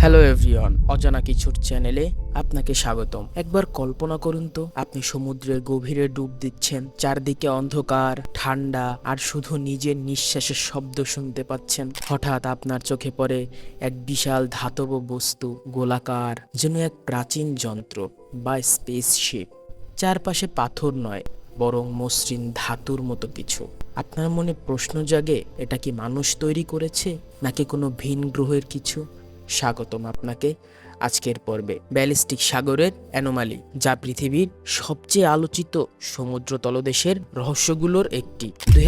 Hello everyone, অজানা কিছুর চ্যানেলে আপনাকে স্বাগতম। একবার কল্পনা করুন তো, আপনি সমুদ্রের গভীরে ডুব দিচ্ছেন, চারদিকে অন্ধকার, ঠান্ডা, আর শুধু নিজের নিঃশ্বাসের শব্দ শুনতে পাচ্ছেন। হঠাৎ আপনার চোখে পড়ে এক বিশাল ধাতব বস্তু, গোলাকার, যেন এক প্রাচীন যন্ত্র বা স্পেসশিপ চারপাশে পাথর নয়, বরং মসৃণ ধাতুর মতো কিছু। আপনার মনে প্রশ্ন জাগে, এটা কি মানুষ তৈরি করেছে, নাকি কোনো ভিন গ্রহের কিছু? স্বাগতম আপনাকে আজকের পর্বে ব্যালিস্টিক সাগরের অ্যানোমালি, যা পৃথিবীর সবচেয়ে আলোচিত সমুদ্র তলদেশের রহস্যগুলোর একটি। দুই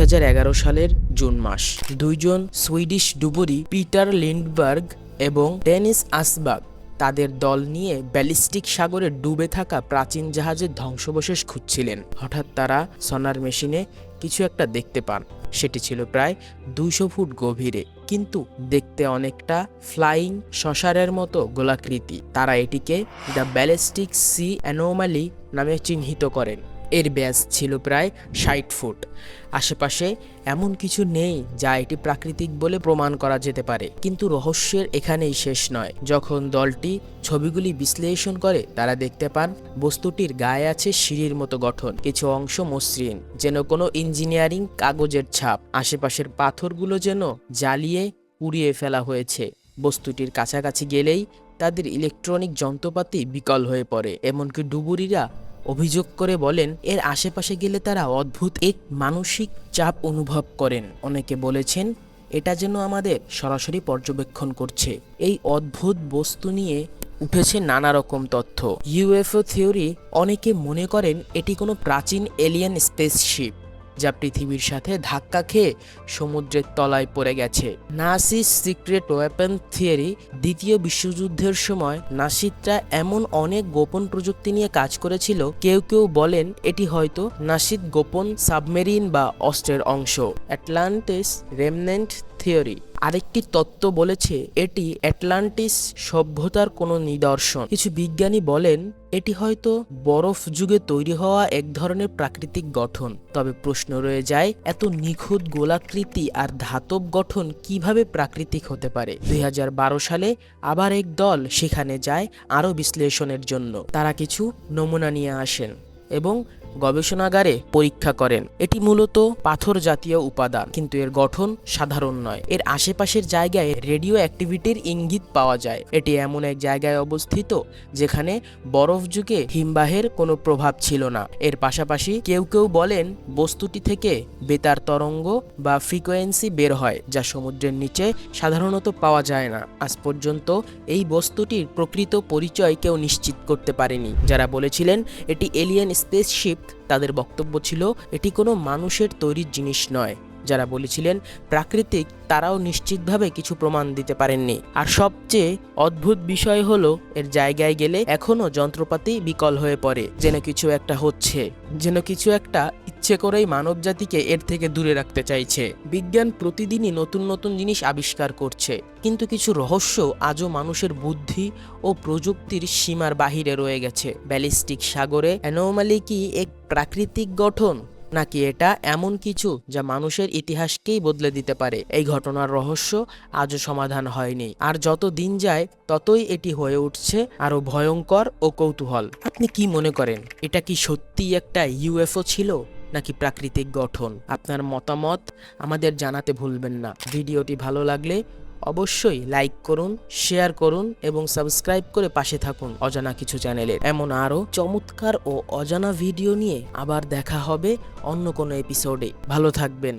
সালের জুন মাস, দুইজন সুইডিশ ডুবুরি পিটার লিন্ডবার্গ এবং ডেনিস আসবাগ তাদের দল নিয়ে ব্যালিস্টিক সাগরে ডুবে থাকা প্রাচীন জাহাজের ধ্বংসবশেষ খুঁজছিলেন। হঠাৎ তারা সনার মেশিনে কিছু একটা দেখতে পান। সেটি ছিল প্রায় দুইশো ফুট গভীরে। কিন্তু দেখতে অনেকটা ফ্লাইং শশারের মতো গোলাকৃতি। তারা এটিকে দ্য ব্যালিস্টিক সি অ্যানোমালি নামে চিহ্নিত করেন। এর ব্যাস ছিল প্রায় ষাট ফুট। আশেপাশে এমন কিছু নেই যা এটি প্রাকৃতিক বলে প্রমাণ করা যেতে পারে। কিন্তু রহস্যের এখানেই শেষ নয়। যখন দলটি ছবিগুলি বিশ্লেষণ করে, তারা দেখতে পান বস্তুটির গায়ে আছে সিঁড়ির মতো গঠন, কিছু অংশ মসৃণ, যেন কোনো ইঞ্জিনিয়ারিং কাগজের ছাপ। আশেপাশের পাথরগুলো যেন জ্বালিয়ে পুড়িয়ে ফেলা হয়েছে। বস্তুটির কাছাকাছি গেলেই তাদের ইলেকট্রনিক যন্ত্রপাতি বিকল হয়ে পড়ে। এমনকি ডুবুরিরা অভিযোগ করে বলেন, এর আশেপাশে গেলে তারা অদ্ভুত এক মানসিক চাপ অনুভব করেন। অনেকে বলেছেন, এটা যেন আমাদের সরাসরি পর্যবেক্ষণ করছে। এই অদ্ভুত বস্তু নিয়ে উঠেছে নানা রকম তথ্য। ইউএফও থিওরি, অনেকে মনে করেন, এটি কোনো প্রাচীন এলিয়ান স্পেসশিপ। যা পৃথিবীর সাথে ধাক্কা খেয়ে সমুদ্রের তলায় পড়ে গেছে। নাসিস সিক্রেট ওয়েপন থিওরি দ্বিতীয় বিশ্বযুদ্ধের সময় নাসিদরা এমন অনেক গোপন প্রযুক্তি নিয়ে কাজ করেছিল, কেউ কেউ বলেন এটি হয়তো নাসিদ গোপন সাবমেরিন বা অস্ত্রের অংশ। অ্যাটলান্টিস রেমনেন্ট থিওরি আরেকটি তত্ত্ব বলেছে এটি অ্যাটলান্টিস সভ্যতার কোনো নিদর্শন। কিছু বিজ্ঞানী বলেন, এটি হয়তো বরফ যুগে তৈরি হওয়া এক ধরনের প্রাকৃতিক গঠন। তবে প্রশ্ন রয়ে যায়, এত নিখুঁত গোলাকৃতি আর ধাতব গঠন কীভাবে প্রাকৃতিক হতে পারে? দুই হাজার বারো সালে আবার এক দল সেখানে যায় আরও বিশ্লেষণের জন্য। তারা কিছু নমুনা নিয়ে আসেন এবং গবেষণাগারে পরীক্ষা করেন। এটি মূলত পাথর জাতীয় উপাদান, কিন্তু এর গঠন সাধারণ নয়। এর আশেপাশের জায়গায় রেডিও অ্যাক্টিভিটির ইঙ্গিত পাওয়া যায়। এটি এমন এক জায়গায় অবস্থিত যেখানে বরফ যুগে হিমবাহের কোনো প্রভাব ছিল না। এর পাশাপাশি কেউ কেউ বলেন বস্তুটি থেকে বেতার তরঙ্গ বা ফ্রিকোয়েন্সি বের হয়, যা সমুদ্রের নিচে সাধারণত পাওয়া যায় না। আজ পর্যন্ত এই বস্তুটির প্রকৃত পরিচয় কেউ নিশ্চিত করতে পারেনি। যারা বলেছিলেন এটি এলিয়েন স্পেসশিপ তাদের বক্তব্য ছিল এটি কোনো মানুষের তৈরি জিনিস নয়। যারা বলেছিলেন প্রাকৃতিক, তারাও নিশ্চিতভাবে কিছু প্রমাণ দিতে পারেননি। আর সবচেয়ে অদ্ভুত বিষয় হলো, এর জায়গায় গেলে এখনও যন্ত্রপাতি বিকল হয়ে পড়ে, যেন কিছু একটা হচ্ছে, যেন কিছু একটা ইচ্ছে করেই মানব জাতিকে এর থেকে দূরে রাখতে চাইছে। বিজ্ঞান প্রতিদিনই নতুন নতুন জিনিস আবিষ্কার করছে, কিন্তু কিছু রহস্য আজও মানুষের বুদ্ধি ও প্রযুক্তির সীমার বাহিরে রয়ে গেছে। ব্যালিস্টিক সাগরে অ্যানোমালি কি এক প্রাকৃতিক গঠন? নাকি এটা এমন কিছু যা মানুষের ইতিহাসকেই বদলে দিতে পারে? এই ঘটনার রহস্য আজও সমাধান হয়নি। আর যত দিন যায়, ততই এটি হয়ে উঠছে আরও ভয়ঙ্কর ও কৌতূহল। আপনি কি মনে করেন, এটা কি সত্যিই একটা ইউএফও ছিল, নাকি প্রাকৃতিক গঠন? আপনার মতামত আমাদের জানাতে ভুলবেন না। ভিডিওটি ভালো লাগলে অবশ্যই লাইক করুন শেয়ার করুন এবং সাবস্ক্রাইব করে পাশে থাকুন অজানা কিছু চ্যানেলের। এমন আরও চমৎকার ও অজানা ভিডিও নিয়ে আবার দেখা হবে অন্য কোনো এপিসোডে ভালো থাকবেন।